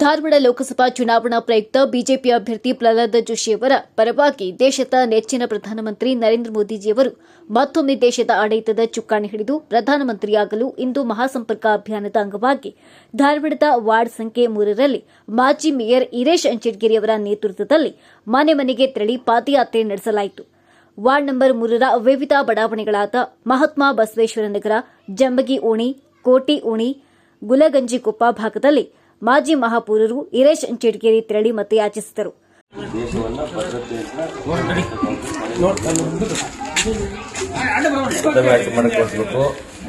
ಧಾರವಾಡ ಲೋಕಸಭಾ ಚುನಾವಣಾ ಪ್ರಯುಕ್ತ ಬಿಜೆಪಿ ಅಭ್ಯರ್ಥಿ ಪ್ರಹ್ಲಾದ ಜೋಶಿಯವರ ಪರವಾಗಿ ದೇಶದ ನೆಚ್ಚಿನ ಪ್ರಧಾನಮಂತ್ರಿ ನರೇಂದ್ರ ಮೋದಿಜಿಯವರು ಮತ್ತೊಮ್ಮೆ ದೇಶದ ಆಡಳಿತದ ಚುಕ್ಕಾಣಿ ಹಿಡಿದು ಪ್ರಧಾನಮಂತ್ರಿಯಾಗಲು ಇಂದು ಮಹಾಸಂಪರ್ಕ ಅಭಿಯಾನದ ಅಂಗವಾಗಿ ಧಾರವಾಡದ ವಾರ್ಡ್ ಸಂಖ್ಯೆ ಮೂರರಲ್ಲಿ ಮಾಜಿ ಮೇಯರ್ ಈರೇಶ್ ಅಂಚಿಡ್ಗಿರಿಯವರ ನೇತೃತ್ವದಲ್ಲಿ ಮನೆ ಮನೆಗೆ ತೆರಳಿ ಪಾದಯಾತ್ರೆ ನಡೆಸಲಾಯಿತು. ವಾರ್ಡ್ ನಂಬರ್ ಮೂರರ ವಿವಿಧ ಬಡಾವಣೆಗಳಾದ ಮಹಾತ್ಮ ಬಸವೇಶ್ವರ ನಗರ, ಜಂಬಗಿ ಓಣಿ ಕೋಟಿ ಓಣಿ ಗುಲಗಂಜಿಕೊಪ್ಪ ಭಾಗದಲ್ಲಿ ಮಾಜಿ ಮಹಾಪೌರರು ಈರೇಶ್ ಅಂಚೇಡ್ಗೇರಿ ತೆರಳಿ ಮತಯಾಚಿಸಿದರು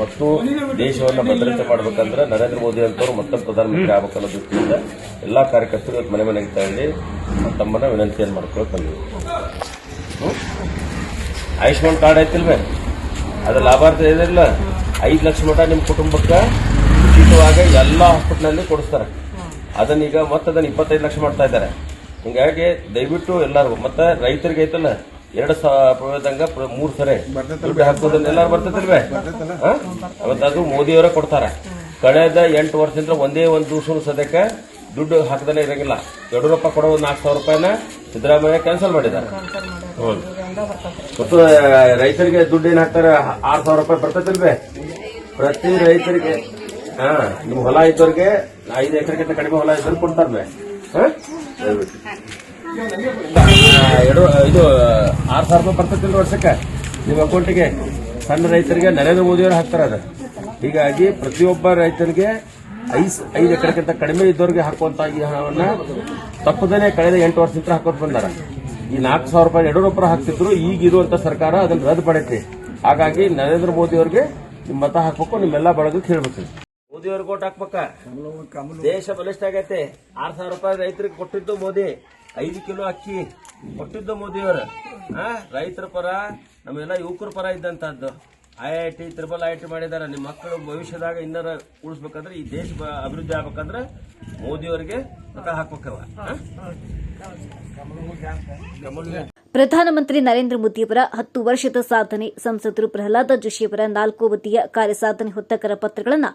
ಮತ್ತು ದೇಶವನ್ನ ಭದ್ರತೆ ಮಾಡಬೇಕಂದ್ರೆ ನರೇಂದ್ರ ಮೋದಿ ಅಂತವರು ಮತ್ತೊಮ್ಮೆ ಪ್ರಧಾನಮಂತ್ರಿ ಆಗಬೇಕನ್ನ ದೃಷ್ಟಿಯಿಂದ ಎಲ್ಲಾ ಕಾರ್ಯಕರ್ತರು ಇವತ್ತು ಮನೆ ಮನೆಗೆ ತೆರಳಿ ತಮ್ಮನ್ನ ವಿನಂತಿಯನ್ನು ಮಾಡ್ಕೊಳಕ್ ಬಂದಿವಿ? ಆಯುಷ್ಮಾನ್ ಕಾರ್ಡ್ ಐತಿಲ್ವೇ? ಅದ್ರ ಲಾಭಾರ್ಥ ಏನಿಲ್ಲ. ಐದು ಲಕ್ಷ ಮಟ ನಿಮ್ಮ ಕುಟುಂಬಕ್ಕೆ ಉಚಿತವಾಗಿ ಎಲ್ಲ ಹಾಸ್ಪಿಟ್ಲಲ್ಲಿ ಕೊಡಿಸ್ತಾರೆ. ಅದನ್ನ ಈಗ ಮತ್ತೆ ಅದನ್ನ ಇಪ್ಪತ್ತೈದು ಲಕ್ಷ ಮಾಡ್ತಾ ಇದ್ದಾರೆ. ಹಿಂಗಾಗಿ ದಯವಿಟ್ಟು ಎಲ್ಲರಿಗೂ ಮತ್ತೆ ರೈತರಿಗೆ ಐತಲ್ಲ ಎರಡು ಸಾವಿರದಂಗ ಮೂರು ಸರಿ ದುಡ್ಡು ಹಾಕೋದನ್ನ ಎಲ್ಲಾರು ಬರ್ತದಲ್ವೇ? ಅವತ್ತು ಅದು ಮೋದಿಯವರೇ ಕೊಡ್ತಾರೆ. ಕಳೆದ ಎಂಟು ವರ್ಷದಿಂದ ಒಂದೇ ಒಂದು ದಿವಸ ಸದ್ಯಕ್ಕೆ ದುಡ್ಡು ಹಾಕದಲ್ಲೇ ಇರಂಗಿಲ್ಲ. ಯಡಿಯೂರಪ್ಪ ಕೊಡೋ ಒಂದು ನಾಲ್ಕು ಸಾವಿರ ರೂಪಾಯಿನ ಸಿದ್ದರಾಮಯ್ಯ ಕ್ಯಾನ್ಸಲ್ ಮಾಡಿದ್ದಾರೆ. ಮತ್ತು ರೈತರಿಗೆ ದುಡ್ಡು ಏನ್ ಹಾಕ್ತಾರೆ? ಆರು ಸಾವಿರ ರೂಪಾಯಿ ಬರ್ತದಲ್ವೇ ಪ್ರತಿ ರೈತರಿಗೆ. ಹಾ, ನಿಮ್ ಹೊಲ ಇದ್ದವ್ರಿಗೆ ಐದು ಎಕರೆಗಿಂತ ಕಡಿಮೆ ಹೊಲ ಇದ್ದವ್ರು ಕೊಡ್ತಾರೆ ಎರಡು, ಇದು, ಆರ್ ಸಾವಿರ ರೂಪಾಯಿ ಬರ್ತೈತಿಲ್ರಿ ವರ್ಷಕ್ಕೆ ನಿಮ್ಮ ಅಕೌಂಟಿಗೆ. ಸಣ್ಣ ರೈತರಿಗೆ ನರೇಂದ್ರ ಮೋದಿಯವರು ಹಾಕ್ತಾರೆ ಅದ. ಹೀಗಾಗಿ ಪ್ರತಿಯೊಬ್ಬ ರೈತರಿಗೆ ಐಸ್, ಐದು ಎಕರೆಗಿಂತ ಕಡಿಮೆ ಇದ್ದವ್ರಿಗೆ ಹಾಕುವಂತ ಈ ಹಣವನ್ನ ತಪ್ಪದೇ ಕಳೆದ ಎಂಟು ವರ್ಷದಿಂದ ಹಾಕೋದು ಬಂದಾರ. ಈ ನಾಲ್ಕು ಸಾವಿರ ರೂಪಾಯಿ ಯಡಿಯೂರಪ್ಪ ಹಾಕ್ತಿದ್ರು, ಈಗ ಇರುವಂತ ಸರ್ಕಾರ ಅದನ್ನ ರದ್ದು ಪಡೈತಿ ಹಾಗಾಗಿ ನರೇಂದ್ರ ಮೋದಿ ಅವರಿಗೆ ನಿಮ್ ಮತ ಹಾಕಬೇಕು, ನಿಮ್ಮೆಲ್ಲ ಬಳಗಕ್ಕೆ ಹೇಳ್ಬೇಕು. ಮೋದಿ ಅವ್ರಿಗೆ ಓಟ್ ಹಾಕ್ಬೇಕ ದೇಶ ಬಲಿಷ್ಠ ಆಗೈತೆ. ಆರ್ ಸಾವಿರ ರೂಪಾಯಿ ರೈತರಿಗೆ ಕೊಟ್ಟಿದ್ದು ಮೋದಿ. ಐದು ಕಿಲೋ ಅಕ್ಕಿ ಕೊಟ್ಟಿದ್ದು ಮೋದಿಯವರು. ಆ ರೈತರ ಪರ ನಮ್ಮೆಲ್ಲ ಯುವಕರ ಪರ ಇದ್ದಂತಹದ್ದು. I I T triple I T ಮಾಡಿದ್ದಾರೆ. ನಿಮ್ಮ ಮಕ್ಕಳು ಭವಿಷ್ಯದಾಗ ಇನ್ನರ ಉಳಿಸ್ಬೇಕಂದ್ರೆ ಈ ದೇಶ ಅಭಿವೃದ್ಧಿ ಆಗ್ಬೇಕಂದ್ರೆ ಮೋದಿಯವರಿಗೆ ಮತ ಹಾಕ್ಬೇಕವ? ಪ್ರಧಾನಮಂತ್ರಿ ನರೇಂದ್ರ ಮೋದಿಯವರ ಹತ್ತು ವರ್ಷದ ಸಾಧನೆ. ಸಂಸದರು ಪ್ರಹ್ಲಾದ ಜೋಶಿಯವರ ನಾಲ್ಕು ಅವಧಿಯ ಕಾರ್ಯಸಾಧನೆ ಹೊತ್ತಕರ ಪತ್ರಗಳನ್ನು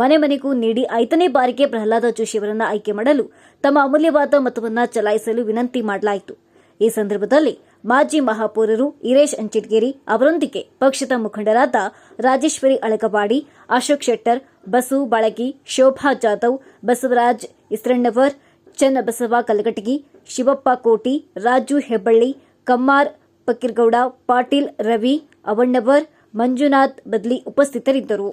ಮನೆ ಮನೆಗೂ ನೀಡಿ ಐದನೇ ಬಾರಿಗೆ ಪ್ರಹ್ಲಾದ ಜೋಶಿಯವರನ್ನು ಆಯ್ಕೆ ಮಾಡಲು ತಮ್ಮ ಅಮೂಲ್ಯವಾದ ಮತವನ್ನು ಚಲಾಯಿಸಲು ವಿನಂತಿ ಮಾಡಲಾಯಿತು. ಈ ಸಂದರ್ಭದಲ್ಲಿ ಮಾಜಿ ಮಹಾಪೌರರು ಇರೇಶ್ ಅಂಚಿಟ್ಗೇರಿ ಅವರೊಂದಿಗೆ ಪಕ್ಷದ ಮುಖಂಡರಾದ ರಾಜೇಶ್ವರಿ ಅಳಗವಾಡಿ, ಅಶೋಕ್ ಶೆಟ್ಟರ್, ಬಸು ಬಾಳಗಿ, ಶೋಭಾ ಜಾಧವ್, ಬಸವರಾಜ್ ಇಸ್ರಣ್ಣವರ್, ಚನ್ನಬಸವ ಕಲಗಟಗಿ ಶಿವಪ್ಪ ಕೋಟಿ, ರಾಜು ಹೆಬ್ಬಳ್ಳಿ ಕಮ್ಮಾರ್ ಪಕ್ಕಿರ್ಗೌಡ ಪಾಟೀಲ್ ರವಿ ಅವಣ್ಣವರ್ ಮಂಜುನಾಥ್ ಬದ್ಲಿ ಉಪಸ್ಥಿತರಿದ್ದರು.